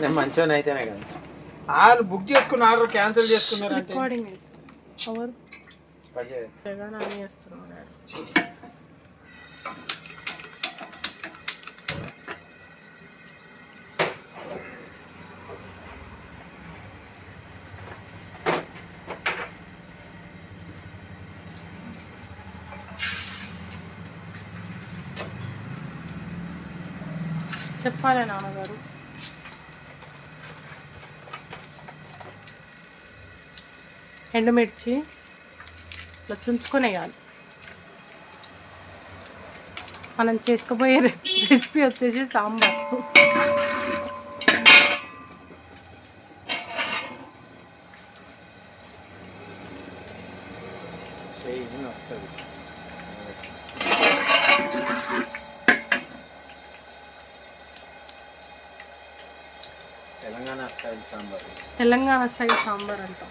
నేను మంచిగా అయితేనే కదా. వాళ్ళు బుక్ చేసుకున్న ఆర్డర్ క్యాన్సిల్ చేసుకున్నారు అంటే రికార్డింగ్ జగన్ అని చేస్తున్నాడు చెప్పాలి నాన్నగారు. ఎండుమిర్చి ఇట్లా చుంచుకొని వేయాలి. మనం చేసుకుపోయే రెసిపీ వచ్చేసి సాంబార్. తెలంగాణ స్టైల్ సాంబార్. తెలంగాణ స్టైల్ సాంబార్ అంటాం.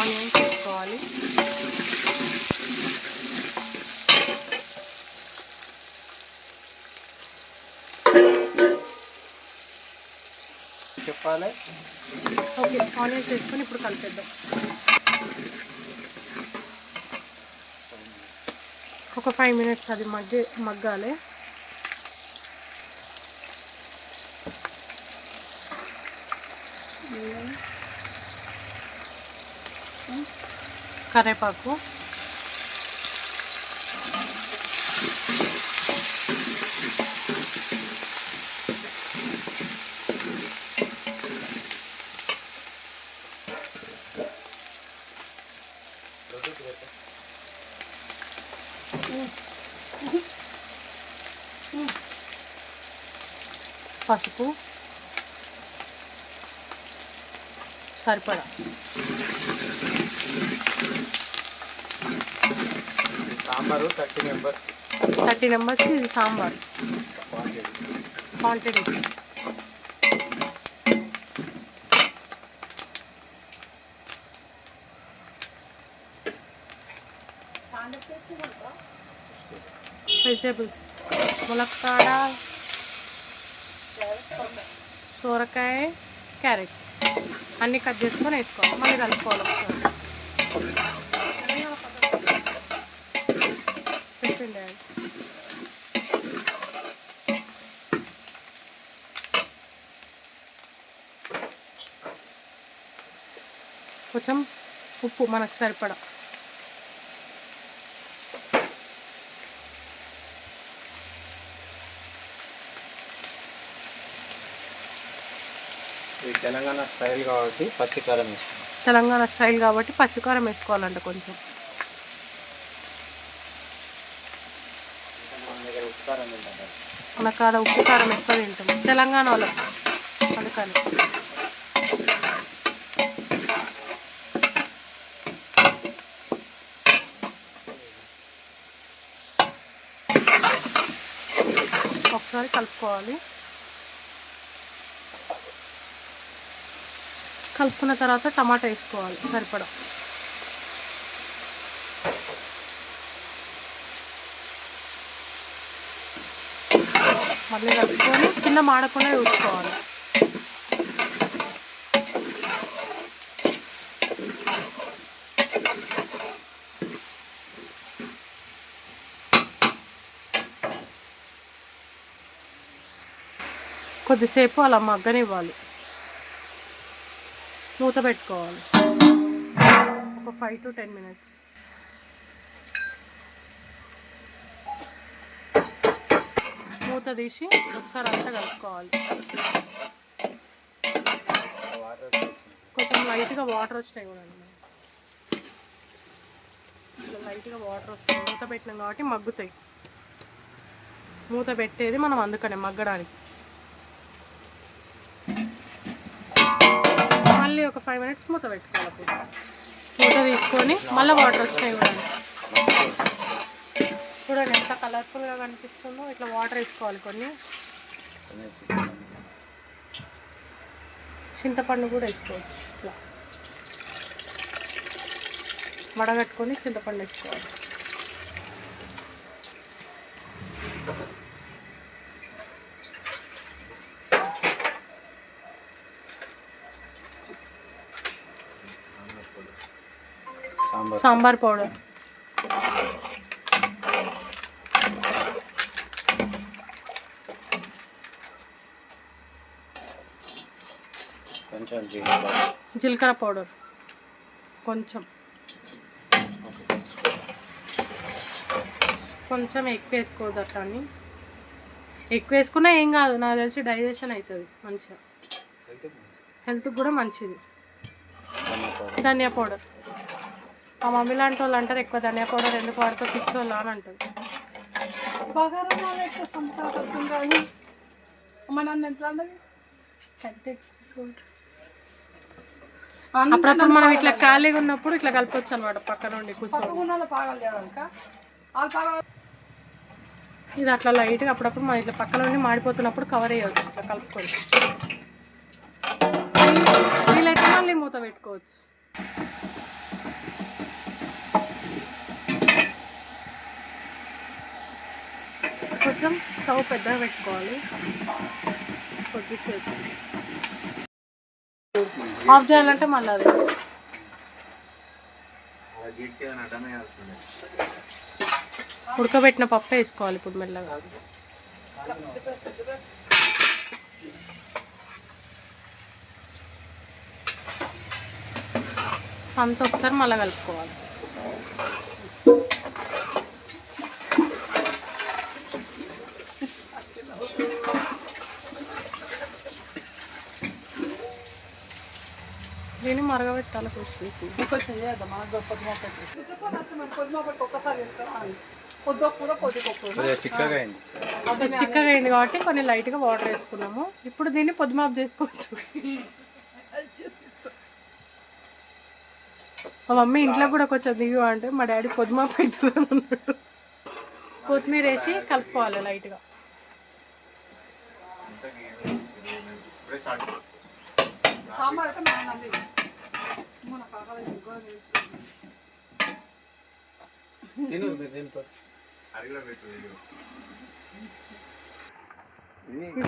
ఆనియన్స్ వేసుకోవాలి చెప్పాలి? ఓకే ఆనియన్స్ వేసుకొని ఇప్పుడు కలిపేద్దాం. ఒక ఫైవ్ మినిట్స్ అది మగ్గి మగ్గాలి. కరేపాకు పసుపు సరిపడా సాంబారు థర్టీ మెంబర్స్ థర్టీ నెంబర్స్కి ఇది సాంబార్ క్వాంటిటీ వెజిటేబుల్స్ ములక్కాడ సోరకాయ క్యారెట్ అన్నీ కట్ చేసుకొని వేసుకోవాలి మళ్ళీ కలుపుకోవాలి కొంచెం ఉప్పు మనకు సరిపడా. తెలంగాణ స్టైల్ కాబట్టి పచ్చికారం తెలంగాణ స్టైల్ కాబట్టి పచ్చికారం వేసుకోవాలంట కొంచెం. మన కాడ ఉప్పు కారం ఎక్కువ తింటాం. తెలంగాణ వాళ్ళకి. అందుకని. ఒకసారి కలుపుకోవాలి. కలుపుకున్న తర్వాత టమాటా వేసుకోవాలి సరిపడా. మళ్ళీ కలుపుకొని కింద మాడకుండా చూసుకోవాలి. కొద్దిసేపు అలా మగ్గనివ్వాలి. మూత పెట్టుకోవాలి. ఒక ఫైవ్ టు టెన్ మినిట్స్ మూత తీసి ఒకసారి అంతా కలుపుకోవాలి. వాటర్ కొంచెం లైట్గా వాటర్ వచ్చినాయి కూడా ఇట్లా లైట్గా వాటర్ వస్తుంది మూత పెట్టినాం కాబట్టి మగ్గుతాయి. మూత పెట్టేది మనం అందుకనే మగ్గడానికి. మళ్ళీ ఒక ఫైవ్ మినిట్స్ మూత పెట్టుకోవాలి మూత తీసుకొని మళ్ళీ వాటర్ వచ్చినాయి కూడా చూడండి ఎంత కలర్ఫుల్గా కనిపిస్తుందో. ఇట్లా వాటర్ వేసుకోవాలి కొన్ని. చింతపండు కూడా వేసుకోవచ్చు. ఇట్లా. వడగట్టుకొని చింతపండు వేసుకోవాలి. సాంబార్ పౌడర్. కొంచెం జీలకర్ర. పౌడర్. కొంచెం. కొంచెం ఎక్కువ వేసుకోవద్దు అట్లా అని ఎక్కువ వేసుకున్నా ఏం కాదు నాకు తెలిసి డైజెషన్ అవుతుంది మంచిగా. హెల్త్కి కూడా మంచిది. ధనియా పౌడర్. మా మమ్మీ లాంటి వాళ్ళు అంటారు ఎక్కువ ధనియా పౌడర్ ఎందుకు వాడితో పిచ్చోళ్ళ అని అంటారు. అప్పుడప్పుడు మనం ఇట్లా ఖాళీగా ఉన్నప్పుడు ఇట్లా కలపొచ్చు అనమాట పక్క నుండి ఇది అట్లా లైట్గా అప్పుడప్పుడు మనం ఇట్లా పక్క నుండి మాడిపోతున్నప్పుడు కవర్ చేయవచ్చు ఇట్లా కలుపుకొని. వీలైతే మళ్ళీ మూత పెట్టుకోవచ్చు. కొంచెం స్టవ్ పెద్దగా పెట్టుకోవాలి. కొద్దిసేపు. ఆఫ్ చేయాలంటే మళ్ళీ అది. ఉడకబెట్టిన పప్పు వేసుకోవాలి ఇప్పుడు మెల్లగా. అంత ఒకసారి మళ్ళీ కలుపుకోవాలి. దీన్ని మరగబెట్టాలి కొంచెం చిక్కగా అయింది. కాబట్టి కొన్ని లైట్గా వాటర్ వేసుకున్నాము. ఇప్పుడు దీన్ని పొద్దుమాపు చేసుకోవచ్చు. మా మమ్మీ ఇంట్లో కూడా కొంచెం దిగు అంటే మా డాడీ పొద్దుమాపు అవుతుంది అన్నాడు. కొత్తిమీర వేసి కలుపుకోవాలి లైట్గా.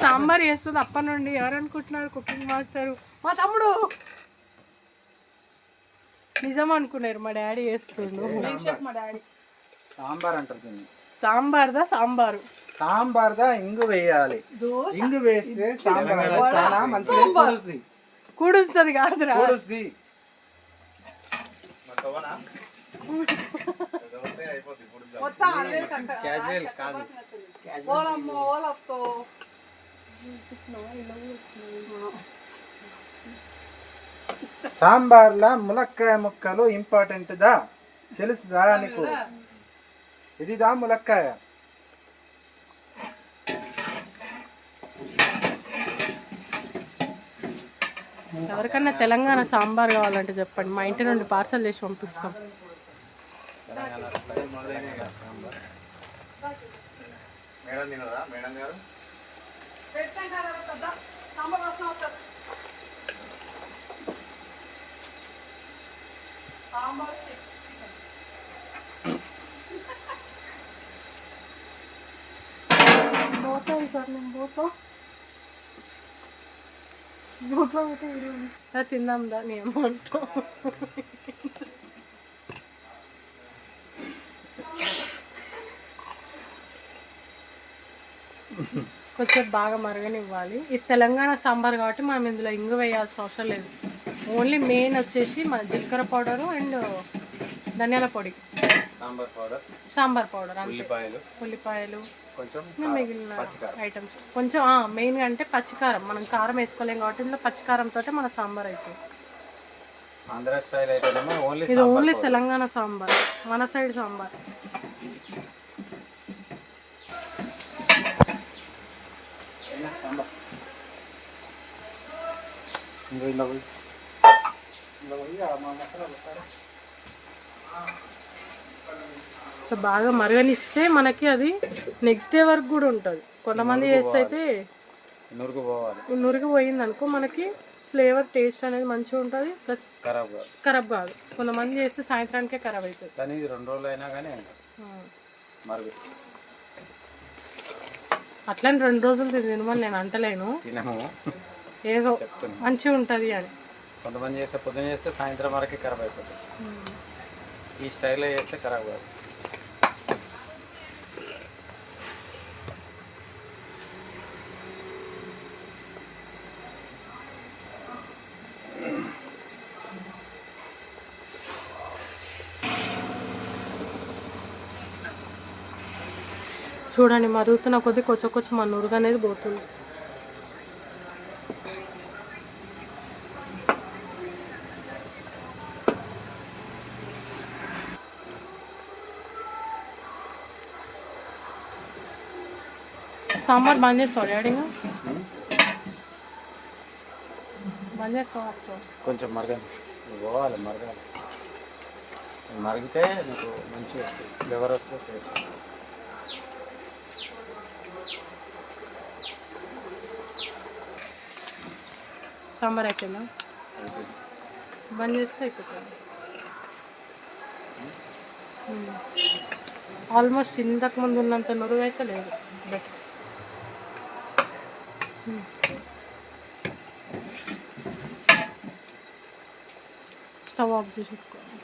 సాంబార్ చేస్తుంది అప్పటి నుండి. ఎవరు అనుకుంటున్నారు? Cooking master. మా తమ్ముడు! నిజం అనుకున్నారు మా డాడీ మా డాడీ? సాంబార్ అంటారు దీన్ని. సాంబార్దా సాంబారు? సాంబార్ దా ఇంగు వేయాలి. ఇంగు వేస్తే సాంబార్ చాలా మంచిగా కూడుస్తుంది కూడుస్తుంది కాదురా. కూడుస్తుంది. క్యాజువల్ కాదు. సాంబార్లా ములక్కాయ ముక్కలు ఇంపార్టెంట్ దా తెలుసుదా నీకు? ఇదిదా ములక్కాయ. ఎవరికన్నా తెలంగాణ సాంబార్ కావాలంటే చెప్పండి. మా ఇంటి నుండి పార్సల్ చేసి పంపిస్తాం. తెలంగాణ స్టైల్ మొదలైన సాంబార్ తిందాం దా నీ అమౌంట్ కొంచెం బాగా మరగనివ్వాలి. ఇది తెలంగాణ సాంబార్ కాబట్టి మనం ఇందులో ఇంగు వేయాల్సిన అవసరం లేదు. ఓన్లీ మెయిన్ వచ్చేసి మన జీలకర్ర పౌడరు అండ్ ధనియాల పొడి. సాంబార్ పౌడర్. సాంబార్ పౌడర్ ఉల్లిపాయలు. ఉల్లిపాయలు. కొంచెం మిగిలిన ఐటమ్స్. కొంచెం మెయిన్గా అంటే పచ్చికారం. మనం కారం వేసుకోలేం కాబట్టి ఇందులో పచ్చికారంతో మన సాంబార్ అవుతుంది ఆంధ్ర స్టైల్ అయితేనేమో ఓన్లీ ఇది ఓన్లీ తెలంగాణ సాంబార్. మన సైడ్ సాంబార్. ఇంకో బాగా మరగనిస్తే మనకి అది నెక్స్ట్ డే వరకు కూడా ఉంటుంది. కొంతమంది చేస్తే అయితే నురుగు పోవాలి. నురిగి పోయింది అనుకో మనకి ఫ్లేవర్ టేస్ట్ అనేది మంచిగా ఉంటుంది. ప్లస్ ఖరాబ్ కాదు. ఖరాబ్ కాదు. కొంతమంది చేస్తే సాయంత్రానికే ఖరాబ్ అవుతుంది కానీ ఇది రెండు రోజులు అయినా కానీ మరుగు. అట్లని రెండు రోజులు తినమని నేను అంటలేను. ఏదో మంచిగా ఉంటుంది అని. కొంతమంది చేస్తే పొద్దున చేస్తే సాయంత్రం వరకు ఖరాబ్ అయిపోతుంది. ఈ స్టైల్లో చేస్తే ఖరాబ్ కాదు. చూడండి మరుగుతున్న కొద్ది కొంచెం కొంచెం మన నురుగు అనేది పోతుంది. సాంబార్ బంద్ చేస్తావు డాడీ? బంద్ చేస్తావు కొంచెం మరగండి. పోవాలి మరగాలి. మరిగితే నీకు మంచిగా వస్తుంది. ఫ్లేవర్ టేస్ట్ సాంబార్ అయిపోయిందా? బంద్ చేస్తే అయిపోతుంది. ఆల్మోస్ట్ ఇంతకు ముందు ఉన్నంత నురుగు అయితే లేదు. బెటర్ స్టవ్ ఆఫ్ చేసేసుకోవాలి